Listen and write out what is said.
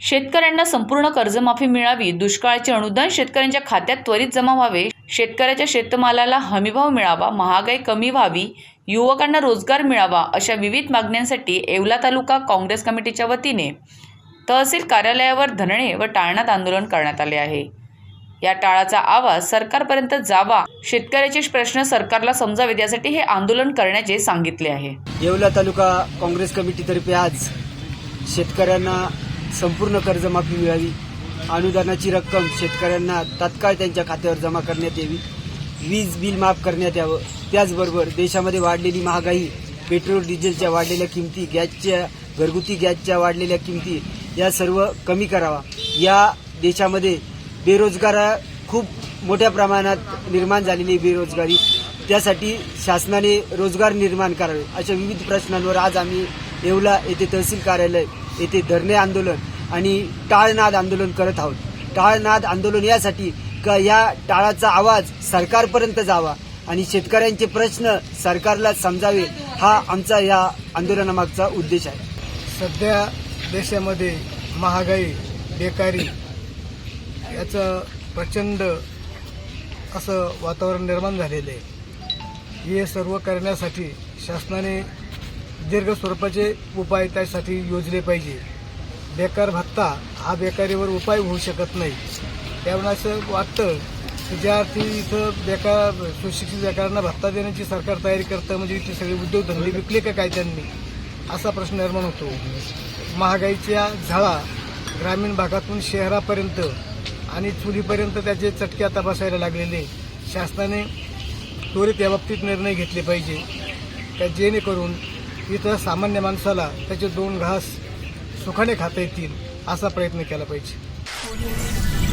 शेतकऱ्यांना संपूर्ण कर्जमाफी मिळावी दुष्काळाचे अनुदान शेतकऱ्यांच्या खात्यात त्वरित जमा व्हावे शेतकऱ्याच्या शेतमालाला हमीभाव मिळावा महागाई कमी व्हावी युवकांना रोजगार मिळावा अशा विविध मागण्यांसाठी येवला तालुका काँग्रेस कमिटीच्या वतीने तहसील कार्यालयावर धरणे व टाळण्यात आंदोलन करण्यात आले आहे. या टाळाचा आवाज सरकारपर्यंत जावा शेतकऱ्याचे प्रश्न सरकारला समजावेत यासाठी हे आंदोलन करण्याचे सांगितले आहे. येवला तालुका काँग्रेस कमिटीतर्फे आज शेतकऱ्यांना संपूर्ण कर्जमाफी मिळावी. अनुदानाची रक्कम शेतकऱ्यांना तात्काळ त्यांच्या खात्यावर जमा करण्यात यावी. वीज बिल माफ करण्यात यावं. त्याचबरोबर देशामध्ये वाढलेली महागाई पेट्रोल डिझेलच्या वाढलेल्या किमती गॅसच्या घरगुती गॅसच्या वाढलेल्या किमती या सर्व कमी करावा. या देशामध्ये बेरोजगार खूप मोठ्या प्रमाणात निर्माण झालेली बेरोजगारी. त्यासाठी शासनाने रोजगार निर्माण करावे अशा विविध प्रश्नांवर आज आम्ही येवला येथे तहसील कार्यालय येथे धरणे आंदोलन आणि टाळनाद आंदोलन करत आहोत. टाळनाद आंदोलन यासाठी का या टाळाचा आवाज सरकारपर्यंत जावा आणि शेतकऱ्यांचे प्रश्न सरकारला समजावे हा आमचा या आंदोलनामागचा उद्देश आहे. सध्या देशामध्ये महागाई बेकारी याचं प्रचंड असं वातावरण निर्माण झालेलं आहे. हे सर्व करण्यासाठी शासनाने दीर्घ स्वरूपाचे उपाय त्यासाठी योजले पाहिजे. बेकार भत्ता हा बेकारीवर उपाय होऊ शकत नाही. त्यामुळे असं वाटतं की ज्या अर्थी इथं बेकार सुशिक्षित बेकारांना भत्ता देण्याची सरकार तयारी करतं म्हणजे इथे सगळे उद्योगधंदे विकले का काय त्यांनी? असा प्रश्न निर्माण होतो. महागाईच्या झळा ग्रामीण भागातून शहरापर्यंत आणि चुलीपर्यंत त्याचे चटके आता बसायला लागलेले. शासनाने त्वरित याबाबतीत निर्णय घेतले पाहिजे. त्या जेणेकरून इथं सामान्य माणसाला त्याचे दोन घास सुखाने खाता येतील असा प्रयत्न केला पाहिजे.